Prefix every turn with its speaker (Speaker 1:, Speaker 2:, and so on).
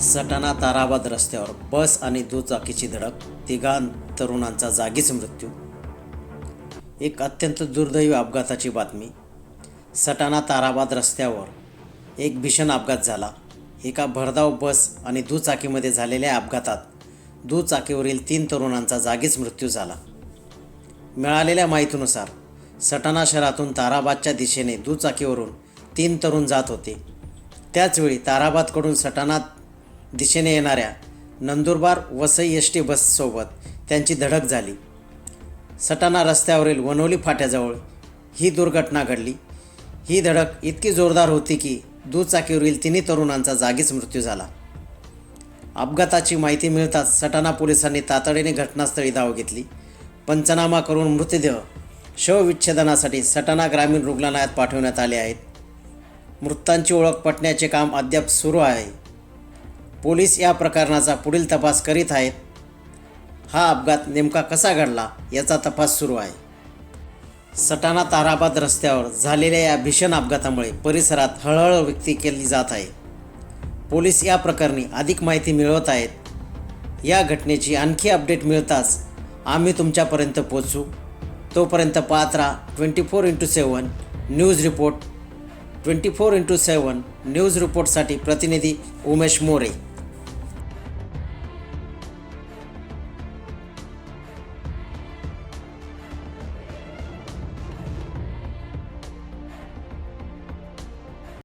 Speaker 1: सटाणा ताराबाद रस्त्यावर बस आणि दुचाकीची धडक तिघा तरुणांचा जागीच मृत्यू. एक अत्यंत दुर्दैवी अपघाताची बातमी. सटाणा ताराबाद रस्त्यावर एक भीषण अपघात झाला. एका भरधाव बस आणि दुचाकीमध्ये झालेल्या अपघातात दुचाकीवरील तीन तरुणांचा जागीच मृत्यू झाला. मिळालेल्या माहितीनुसार सटाणा शहरातून ताराबादच्या दिशेने दुचाकीवरून तीन तरुण जात होते. त्याचवेळी ताराबादकडून सटाणा दिशेने येणाऱ्या नंदुरबार वसई एस टी बससोबत त्यांची धडक झाली. सटाणा रस्त्यावरील वनोली फाट्याजवळ ही दुर्घटना घडली. ही धडक इतकी जोरदार होती की दुचाकीवरील तिन्ही तरुणांचा जागीच मृत्यू झाला. अपघाताची माहिती मिळताच सटाणा पोलिसांनी तातडीने घटनास्थळी धाव घेतली. पंचनामा करून मृतदेह शवविच्छेदनासाठी सटाणा ग्रामीण रुग्णालयात पाठवण्यात आले आहेत. मृतांची ओळख पटण्याचे काम अद्याप सुरू आहे. पोलीस या प्रकरणाचा पुढील तपास करीत आहेत. हा अपघात नेमका कसा घडला याचा तपास सुरू आहे. सटाणा ताराबाद रस्त्यावर झालेल्या या भीषण अपघातामुळे परिसरात हळहळ व्यक्ती केली जात आहे. पोलीस या प्रकरणी अधिक माहिती मिळवत आहेत. या घटनेची आणखी अपडेट मिळताच आम्ही तुमच्यापर्यंत पोचू तोपर्यंत Patra twenty four into seven news report. Twenty four into seven news रिपोर्टसाठी प्रतिनिधी उमेश मोरे.